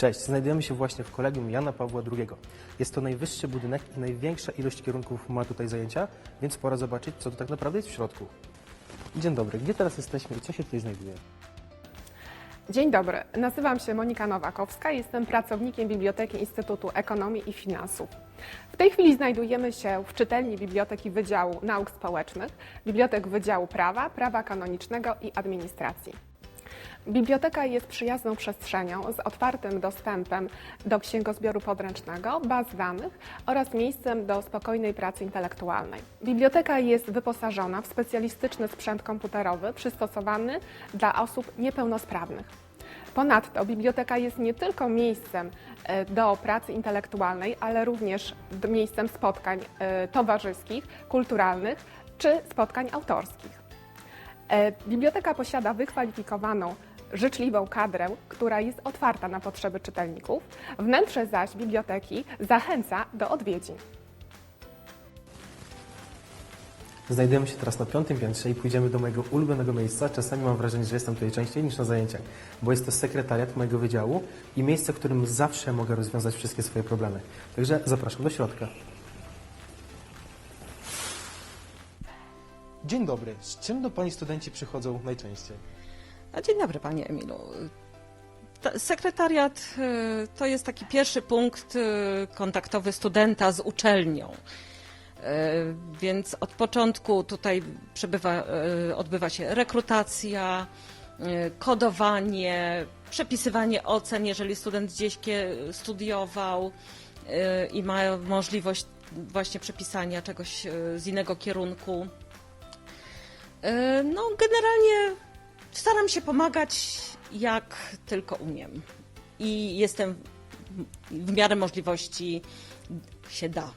Cześć, znajdujemy się właśnie w kolegium Jana Pawła II. Jest to najwyższy budynek i największa ilość kierunków ma tutaj zajęcia, więc pora zobaczyć, co tu tak naprawdę jest w środku. Dzień dobry, gdzie teraz jesteśmy i co się tutaj znajduje? Dzień dobry, nazywam się Monika Nowakowska, jestem pracownikiem Biblioteki Instytutu Ekonomii i Finansów. W tej chwili znajdujemy się w czytelni Biblioteki Wydziału Nauk Społecznych, Bibliotek Wydziału Prawa, Prawa Kanonicznego i Administracji. Biblioteka jest przyjazną przestrzenią z otwartym dostępem do księgozbioru podręcznego, baz danych oraz miejscem do spokojnej pracy intelektualnej. Biblioteka jest wyposażona w specjalistyczny sprzęt komputerowy przystosowany dla osób niepełnosprawnych. Ponadto biblioteka jest nie tylko miejscem e, do pracy intelektualnej, ale również miejscem spotkań e, towarzyskich, kulturalnych czy spotkań autorskich. E, Biblioteka posiada wykwalifikowaną, życzliwą kadrę, która jest otwarta na potrzeby czytelników. Wnętrze zaś biblioteki zachęca do odwiedzin. Znajdujemy się teraz na piątym piętrze i pójdziemy do mojego ulubionego miejsca. Czasami mam wrażenie, że jestem tutaj częściej niż na zajęciach, bo jest to sekretariat mojego wydziału i miejsce, w którym zawsze mogę rozwiązać wszystkie swoje problemy. Także zapraszam do środka. Dzień dobry. Z czym do Pani studenci przychodzą najczęściej? Dzień dobry, panie Emilu. Ta- Sekretariat y, to jest taki pierwszy punkt y, kontaktowy studenta z uczelnią. Y, Więc od początku tutaj przebywa, odbywa się rekrutacja, kodowanie, przepisywanie ocen, jeżeli student gdzieś studiował i ma możliwość właśnie przepisania czegoś z innego kierunku. Y, No, generalnie staram się pomagać jak tylko umiem. I jestem w miarę możliwości się da.